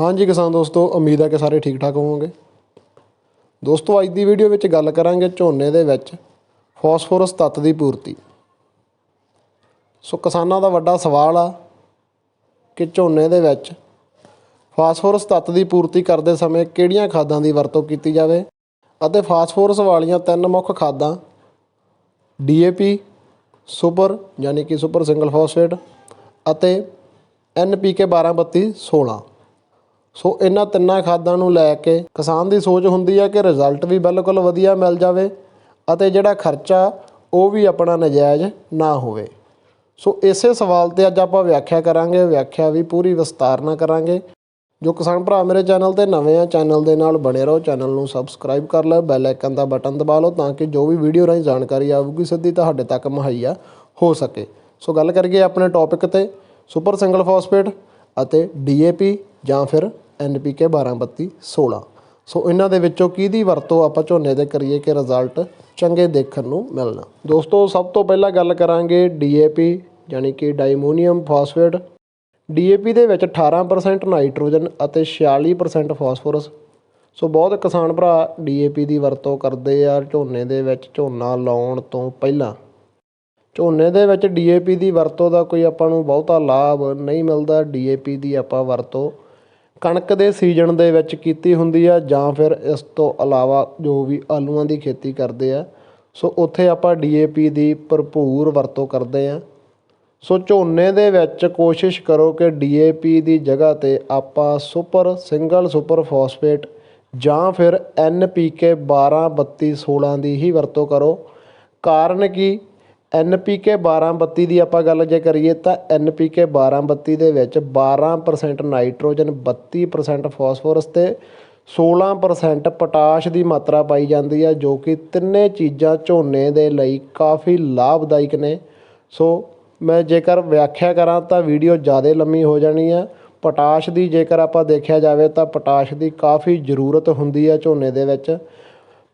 ਹਾਂਜੀ ਕਿਸਾਨ ਦੋਸਤੋ, ਉਮੀਦ ਹੈ ਕਿ ਸਾਰੇ ਠੀਕ ਠਾਕ ਹੋਵੋਗੇ। ਦੋਸਤੋ, ਅੱਜ ਦੀ ਵੀਡੀਓ ਵਿੱਚ ਗੱਲ ਕਰਾਂਗੇ ਝੋਨੇ ਦੇ ਵਿੱਚ ਫਾਸਫੋਰਸ ਤੱਤ ਦੀ ਪੂਰਤੀ। ਸੋ ਕਿਸਾਨਾਂ ਦਾ ਵੱਡਾ ਸਵਾਲ ਆ ਕਿ ਝੋਨੇ ਦੇ ਵਿੱਚ ਫਾਸਫੋਰਸ ਤੱਤ ਦੀ ਪੂਰਤੀ ਕਰਦੇ ਸਮੇਂ ਕਿਹੜੀਆਂ ਖਾਦਾਂ ਦੀ ਵਰਤੋਂ ਕੀਤੀ ਜਾਵੇ ਅਤੇ ਫਾਸਫੋਰਸ ਵਾਲੀਆਂ ਤਿੰਨ ਮੁੱਖ ਖਾਦਾਂ ਡੀਏਪੀ, ਸੁਪਰ ਯਾਨੀ ਕਿ ਸੁਪਰ ਸਿੰਗਲ ਫਾਸਫੇਟ ਅਤੇ ਐਨਪੀਕੇ 1232 16 ਸੋ ਇਹਨਾਂ ਤਿੰਨਾਂ ਖਾਦਾਂ ਨੂੰ ਲੈ ਕੇ ਕਿਸਾਨ ਦੀ ਸੋਚ ਹੁੰਦੀ ਹੈ ਕਿ ਰਿਜ਼ਲਟ ਵੀ ਬਿਲਕੁਲ ਵਧੀਆ ਮਿਲ ਜਾਵੇ ਅਤੇ ਜਿਹੜਾ ਖਰਚਾ ਉਹ ਵੀ ਆਪਣਾ ਨਜਾਇਜ਼ ਨਾ ਹੋਵੇ। ਸੋ ਇਸੇ ਸਵਾਲ ਤੇ ਅੱਜ ਆਪਾਂ ਵਿਆਖਿਆ ਕਰਾਂਗੇ, ਵਿਆਖਿਆ ਵੀ ਪੂਰੀ ਵਿਸਤਾਰ ਨਾਲ ਕਰਾਂਗੇ। ਜੋ ਕਿਸਾਨ ਭਰਾ ਮੇਰੇ ਚੈਨਲ ਤੇ ਨਵੇਂ ਆ, ਚੈਨਲ ਦੇ ਨਾਲ ਬਣੇ ਰਹੋ, ਚੈਨਲ ਨੂੰ ਸਬਸਕ੍ਰਾਈਬ ਕਰ ਲਓ ਬੈਲ ਆਈਕਨ ਦਾ ਬਟਨ ਦਬਾ ਲਓ ਤਾਂ ਕਿ ਜੋ ਵੀ ਵੀਡੀਓ ਰਾਹੀਂ ਜਾਣਕਾਰੀ ਆਊਗੀ, ਸਿੱਧੀ ਤੁਹਾਡੇ ਤੱਕ ਮੁਹੱਈਆ ਹੋ ਸਕੇ। ਸੋ ਗੱਲ ਕਰੀਏ ਆਪਣੇ ਟੌਪਿਕ ਤੇ ਸੁਪਰ ਸਿੰਗਲ ਫਾਸਫੇਟ ਅਤੇ ਡੀਏਪੀ ਜਾਂ ਫਿਰ ਐਨਪੀਕੇ 1232 16 ਸੋ ਇਹਨਾਂ ਦੇ ਵਿੱਚੋਂ ਕਿਹਦੀ ਵਰਤੋਂ ਆਪਾਂ ਝੋਨੇ ਦੇ ਕਰੀਏ ਕਿ ਰਿਜ਼ਲਟ ਚੰਗੇ ਦੇਖਣ ਨੂੰ ਮਿਲਣਾ। ਦੋਸਤੋ, ਸਭ ਤੋਂ ਪਹਿਲਾਂ ਗੱਲ ਕਰਾਂਗੇ ਡੀਏਪੀ ਯਾਨੀ ਕਿ ਡਾਈਮੋਨੀਅਮ ਫਾਸਫੇਟ। ਡੀਏਪੀ ਦੇ ਵਿੱਚ 18% ਨਾਈਟ੍ਰੋਜਨ ਅਤੇ 46% ਫਾਸਫੋਰਸ। ਸੋ ਬਹੁਤ ਕਿਸਾਨ ਭਰਾ ਡੀਏਪੀ ਦੀ ਵਰਤੋਂ ਕਰਦੇ ਆ ਝੋਨੇ ਦੇ ਵਿੱਚ ਝੋਨਾ ਲਾਉਣ ਤੋਂ ਪਹਿਲਾਂ। ਝੋਨੇ ਦੇ ਵਿੱਚ ਡੀਏਪੀ ਦੀ ਵਰਤੋਂ ਦਾ ਕੋਈ ਆਪਾਂ ਨੂੰ ਬਹੁਤਾ ਲਾਭ ਨਹੀਂ ਮਿਲਦਾ। ਡੀਏਪੀ ਦੀ ਆਪਾਂ ਵਰਤੋਂ ਕਣਕ ਦੇ ਸੀਜ਼ਨ ਦੇ ਵਿੱਚ ਕੀਤੀ ਹੁੰਦੀ ਆ ਜਾਂ ਫਿਰ ਇਸ ਤੋਂ ਇਲਾਵਾ ਜੋ ਵੀ ਆਲੂਆਂ ਦੀ ਖੇਤੀ ਕਰਦੇ ਆ, ਸੋ ਉੱਥੇ ਆਪਾਂ ਡੀਏਪੀ ਦੀ ਭਰਪੂਰ ਵਰਤੋਂ ਕਰਦੇ ਆ। ਸੋ ਝੋਨੇ ਦੇ ਵਿੱਚ ਕੋਸ਼ਿਸ਼ ਕਰੋ ਕਿ ਡੀਏਪੀ ਦੀ ਜਗ੍ਹਾ ਤੇ ਆਪਾਂ ਸੁਪਰ, ਸਿੰਗਲ ਸੁਪਰ ਫਾਸਫੇਟ ਜਾਂ ਫਿਰ ਐਨਪੀਕੇ 12 32 16 ਦੀ ਹੀ ਵਰਤੋਂ ਕਰੋ। ਕਾਰਨ ਕਿ? ਐਨਪੀਕੇ 12 32 ਦੀ ਆਪਾਂ ਗੱਲ ਜੇ ਕਰੀਏ ਤਾਂ ਐਨਪੀਕੇ 12 32 ਦੇ ਵਿੱਚ 12% ਨਾਈਟ੍ਰੋਜਨ 32% ਫਾਸਫੋਰਸ ਤੇ 16% ਪੋਟਾਸ਼ ਦੀ ਮਾਤਰਾ ਪਾਈ ਜਾਂਦੀ ਹੈ ਜੋ ਕਿ ਤਿੰਨੇ ਚੀਜ਼ਾਂ ਝੋਨੇ ਦੇ ਲਈ ਕਾਫੀ ਲਾਭਦਾਇਕ ਨੇ। ਸੋ ਮੈਂ ਜੇਕਰ ਵਿਆਖਿਆ ਕਰਾਂ ਤਾਂ ਵੀਡੀਓ ਜ਼ਿਆਦਾ ਲੰਮੀ ਹੋ ਜਾਣੀ ਆ। ਪੋਟਾਸ਼ ਦੀ ਜੇਕਰ ਆਪਾਂ ਦੇਖਿਆ ਜਾਵੇ ਤਾਂ ਪੋਟਾਸ਼ ਦੀ ਕਾਫੀ ਜ਼ਰੂਰਤ ਹੁੰਦੀ ਹੈ ਝੋਨੇ ਦੇ ਵਿੱਚ।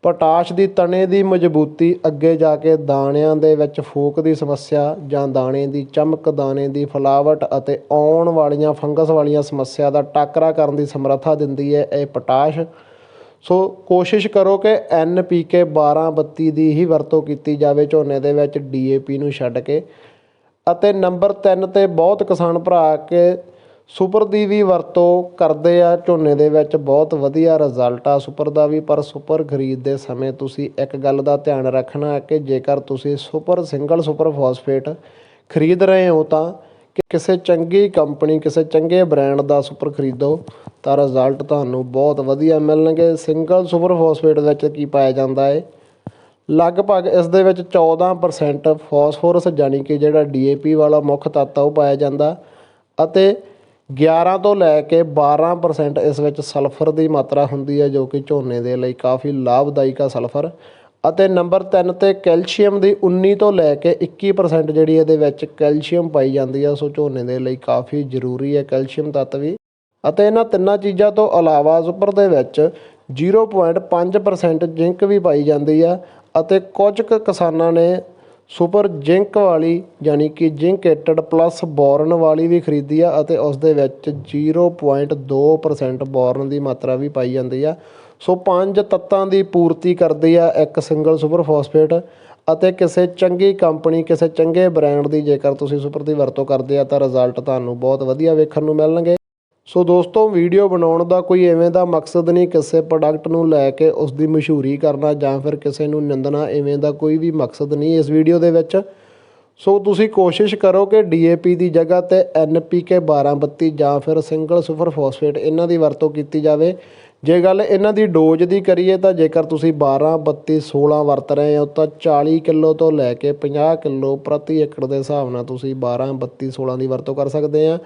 ਪੋਟਾਸ਼ ਦੀ ਤਣੇ ਦੀ ਮਜ਼ਬੂਤੀ ਅੱਗੇ ਜਾ ਕੇ ਦਾਣਿਆਂ ਦੇ ਵਿੱਚ ਫੂਕ ਦੀ ਸਮੱਸਿਆ ਜਾਂ ਦਾਣੇ ਦੀ ਚਮਕ, ਦਾਣੇ ਦੀ ਫਲਾਵਟ ਅਤੇ ਆਉਣ ਵਾਲੀਆਂ ਫੰਗਸ ਵਾਲੀਆਂ ਸਮੱਸਿਆ ਦਾ ਟਾਕਰਾ ਕਰਨ ਦੀ ਸਮਰੱਥਾ ਦਿੰਦੀ ਹੈ ਇਹ ਪੋਟਾਸ਼। ਸੋ ਕੋਸ਼ਿਸ਼ ਕਰੋ ਕਿ ਐਨਪੀਕੇ 12 32 ਦੀ ਹੀ ਵਰਤੋਂ ਕੀਤੀ ਜਾਵੇ ਝੋਨੇ ਦੇ ਵਿੱਚ ਡੀਏਪੀ ਨੂੰ ਛੱਡ ਕੇ ਅਤੇ ਨੰਬਰ 3 ਤੇ ਬਹੁਤ ਕਿਸਾਨ ਭਰਾ ਕੇ ਸੁਪਰ ਦੀ ਵੀ ਵਰਤੋਂ ਕਰਦੇ ਆ, ਝੋਨੇ ਦੇ ਵਿੱਚ ਬਹੁਤ ਵਧੀਆ ਰਿਜ਼ਲਟ ਆ ਸੁਪਰ ਦਾ ਵੀ, ਪਰ ਸੁਪਰ ਖਰੀਦਦੇ ਸਮੇਂ ਤੁਸੀਂ ਇੱਕ ਗੱਲ ਦਾ ਧਿਆਨ ਰੱਖਣਾ ਕਿ ਜੇਕਰ ਤੁਸੀਂ ਸੁਪਰ, ਸਿੰਗਲ ਸੁਪਰ ਫਾਸਫੇਟ ਖਰੀਦ ਰਹੇ ਹੋ ਤਾਂ ਕਿਸੇ ਚੰਗੀ ਕੰਪਨੀ ਕਿਸੇ ਚੰਗੇ ਬ੍ਰਾਂਡ ਦਾ ਸੁਪਰ ਖਰੀਦੋ ਤਾਂ ਰਿਜ਼ਲਟ ਤੁਹਾਨੂੰ ਬਹੁਤ ਵਧੀਆ ਮਿਲਣਗੇ। ਸਿੰਗਲ ਸੁਪਰ ਫਾਸਫੇਟ ਵਿੱਚ ਕੀ ਪਾਇਆ ਜਾਂਦਾ ਹੈ ਲਗਭਗ ਇਸ ਦੇ ਵਿੱਚ 14% ਫਾਸਫੋਰਸ ਯਾਨੀ ਕਿ ਜਿਹੜਾ ਡੀਏਪੀ ਵਾਲਾ ਮੁੱਖ ਤੱਤ ਆ, ਉਹ ਪਾਇਆ ਜਾਂਦਾ ਅਤੇ 11 ਤੋਂ ਲੈ ਕੇ 12% ਇਸ ਵਿੱਚ ਸਲਫਰ ਦੀ ਮਾਤਰਾ ਹੁੰਦੀ ਹੈ, ਜੋ ਕਿ ਝੋਨੇ ਦੇ ਲਈ ਕਾਫੀ ਲਾਭਦਾਇਕ ਆ ਸਲਫਰ। ਅਤੇ ਨੰਬਰ 3 ਤੇ ਕੈਲਸ਼ੀਅਮ ਦੀ 19 ਤੋਂ ਲੈ ਕੇ 21% ਜਿਹੜੀ ਇਹਦੇ ਵਿੱਚ ਕੈਲਸ਼ੀਅਮ ਪਾਈ ਜਾਂਦੀ ਆ, ਸੋ ਝੋਨੇ ਦੇ ਲਈ ਕਾਫੀ ਜ਼ਰੂਰੀ ਹੈ ਕੈਲਸ਼ੀਅਮ ਤੱਤ ਵੀ। ਅਤੇ ਇਹਨਾਂ ਤਿੰਨਾਂ ਚੀਜ਼ਾਂ ਤੋਂ ਇਲਾਵਾ ਸੁਪਰ ਦੇ ਵਿੱਚ 0.5% ਜ਼ਿੰਕ ਵੀ ਪਾਈ ਜਾਂਦੀ ਆ, ਅਤੇ ਕੁਝ ਕੁ ਕਿਸਾਨਾਂ ਨੇ ਸੁਪਰ ਜ਼ਿੰਕ ਵਾਲੀ, ਯਾਨੀ ਕਿ ਜਿੰਕ ਏਟਡ ਪਲੱਸ ਬੋਰਨ ਵਾਲੀ ਵੀ ਖਰੀਦੀ ਆ ਅਤੇ ਉਸ ਦੇ ਵਿੱਚ 0.2% ਬੋਰਨ ਦੀ ਮਾਤਰਾ ਵੀ ਪਾਈ ਜਾਂਦੀ ਆ। ਸੋ ਪੰਜ ਤੱਤਾਂ ਦੀ ਪੂਰਤੀ ਕਰਦੀ ਆ ਇੱਕ ਸਿੰਗਲ ਸੁਪਰ ਫਾਸਫੇਟ ਅਤੇ ਕਿਸੇ ਚੰਗੀ ਕੰਪਨੀ, ਕਿਸੇ ਚੰਗੇ ਬ੍ਰਾਂਡ ਦੀ ਜੇਕਰ ਤੁਸੀਂ ਸੁਪਰ ਦੀ ਵਰਤੋਂ ਕਰਦੇ ਆ ਤਾਂ ਰਿਜ਼ਲਟ ਤੁਹਾਨੂੰ ਬਹੁਤ ਵਧੀਆ ਵੇਖਣ ਨੂੰ ਮਿਲਣਗੇ। ਸੋ ਦੋਸਤੋ ਵੀਡੀਓ ਬਣਾਉਣ ਦਾ ਕੋਈ ਐਵੇਂ ਦਾ ਮਕਸਦ ਨਹੀਂ ਕਿਸੇ ਪ੍ਰੋਡਕਟ ਨੂੰ ਲੈ ਕੇ ਉਸ ਦੀ ਮਸ਼ਹੂਰੀ ਕਰਨਾ ਜਾਂ ਫਿਰ ਕਿਸੇ ਨੂੰ ਨਿੰਦਣਾ, ਐਵੇਂ ਦਾ ਕੋਈ ਵੀ ਮਕਸਦ ਨਹੀਂ ਇਸ ਵੀਡੀਓ ਦੇ ਵਿੱਚ। ਸੋ ਤੁਸੀਂ ਕੋਸ਼ਿਸ਼ ਕਰੋ ਕਿ ਡੀਏਪੀ ਦੀ ਜਗ੍ਹਾ ਤੇ ਐਨਪੀਕੇ 1232 ਜਾਂ ਫਿਰ ਸਿੰਗਲ ਸੁਪਰ ਫਾਸਫੇਟ ਇਹਨਾਂ ਦੀ ਵਰਤੋਂ ਕੀਤੀ ਜਾਵੇ। ਜੇ ਗੱਲ ਇਹਨਾਂ ਦੀ ਡੋਜ਼ ਦੀ ਕਰੀਏ ਤਾਂ ਜੇਕਰ ਤੁਸੀਂ 12 32 16 ਵਰਤ ਰਹੇ ਹੋ ਤਾਂ 40 ਕਿਲੋ ਤੋਂ ਲੈ ਕੇ 50 ਕਿਲੋ ਪ੍ਰਤੀ ਏਕੜ ਦੇ ਹਿਸਾਬ ਨਾਲ ਤੁਸੀਂ 12 32 16 ਦੀ ਵਰਤੋਂ ਕਰ ਸਕਦੇ ਆ।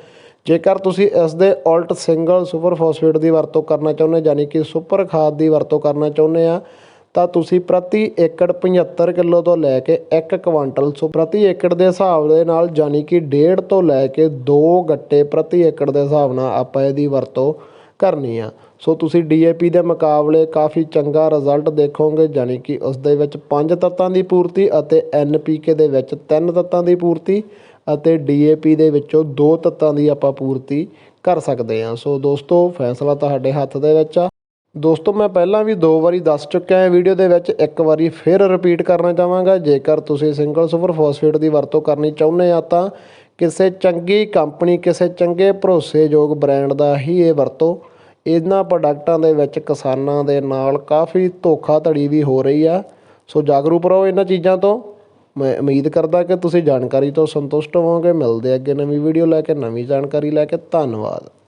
ਜੇਕਰ ਤੁਸੀਂ ਇਸ ਦੇ ਉਲਟ ਸਿੰਗਲ ਸੁਪਰ ਫਾਸਫੇਟ ਦੀ ਵਰਤੋਂ ਕਰਨਾ ਚਾਹੁੰਦੇ ਯਾਨੀ ਕਿ ਸੁਪਰ ਖਾਦ ਦੀ ਵਰਤੋਂ ਕਰਨਾ ਚਾਹੁੰਦੇ ਆ, ਤਾਂ ਤੁਸੀਂ ਪ੍ਰਤੀ ਏਕੜ 75 ਕਿਲੋ ਤੋਂ ਲੈ ਕੇ 1 ਕੁਆਂਟਲ ਸੋ, ਪ੍ਰਤੀ ਏਕੜ ਦੇ ਹਿਸਾਬ ਦੇ ਨਾਲ, ਯਾਨੀ ਕਿ 1.5 ਤੋਂ ਲੈ ਕੇ 2 ਗੱਟੇ ਪ੍ਰਤੀ ਏਕੜ ਦੇ ਹਿਸਾਬ ਨਾਲ ਆਪਾਂ ਇਹਦੀ ਵਰਤੋਂ ਕਰਨੀ ਆ। ਸੋ ਤੁਸੀਂ ਡੀਏਪੀ ਦੇ ਮੁਕਾਬਲੇ ਕਾਫੀ ਚੰਗਾ ਰਿਜ਼ਲਟ ਦੇਖੋਗੇ, ਯਾਨੀ ਕਿ ਉਸ ਦੇ ਵਿੱਚ 5 ਤੱਤਾਂ ਦੀ ਪੂਰਤੀ ਅਤੇ ਐਨਪੀਕੇ ਦੇ ਵਿੱਚ 3 ਤੱਤਾਂ ਦੀ ਪੂਰਤੀ। ਅਤੇ ਡੀਏਪੀ ਦੇ ਵਿੱਚੋਂ ਦੋ ਤੱਤਾਂ ਦੀ ਆਪਾਂ ਪੂਰਤੀ ਕਰ ਸਕਦੇ ਹਾਂ। ਸੋ ਦੋਸਤੋ, ਫੈਸਲਾ ਤੁਹਾਡੇ ਹੱਥ ਦੇ ਵਿੱਚ ਆ। ਦੋਸਤੋ, ਮੈਂ ਪਹਿਲਾਂ ਵੀ ਦੋ ਵਾਰੀ ਦੱਸ ਚੁੱਕਿਆ ਹਾਂ, ਵੀਡੀਓ ਦੇ ਵਿੱਚ ਇੱਕ ਵਾਰੀ ਫਿਰ ਰਿਪੀਟ ਕਰਨਾ ਚਾਹਾਂਗਾ। ਜੇਕਰ ਤੁਸੀਂ ਸਿੰਗਲ ਸੁਪਰ ਫਾਸਫੇਟ ਦੀ ਵਰਤੋਂ ਕਰਨੀ ਚਾਹੁੰਦੇ ਆ, ਤਾਂ ਕਿਸੇ ਚੰਗੀ ਕੰਪਨੀ ਕਿਸੇ ਚੰਗੇ ਭਰੋਸੇਯੋਗ ਬ੍ਰਾਂਡ ਦਾ ਹੀ ਇਹ ਵਰਤੋ। ਇਹਨਾਂ ਪ੍ਰੋਡਕਟਾਂ ਦੇ ਵਿੱਚ ਕਿਸਾਨਾਂ ਦੇ ਨਾਲ ਕਾਫੀ ਧੋਖਾਧੜੀ ਵੀ ਹੋ ਰਹੀ ਆ। ਸੋ ਜਾਗਰੂਕ ਰਹੋ ਇਹਨਾਂ ਚੀਜ਼ਾਂ ਤੋਂ। ਮੈਂ ਉਮੀਦ ਕਰਦਾ ਕਿ ਤੁਸੀਂ ਜਾਣਕਾਰੀ ਤੋਂ ਸੰਤੁਸ਼ਟ ਹੋਵੋਗੇ। ਮਿਲਦੇ ਅੱਗੇ ਨਵੀਂ ਵੀਡੀਓ ਲੈ ਕੇ, ਨਵੀਂ ਜਾਣਕਾਰੀ ਲੈ ਕੇ। ਧੰਨਵਾਦ।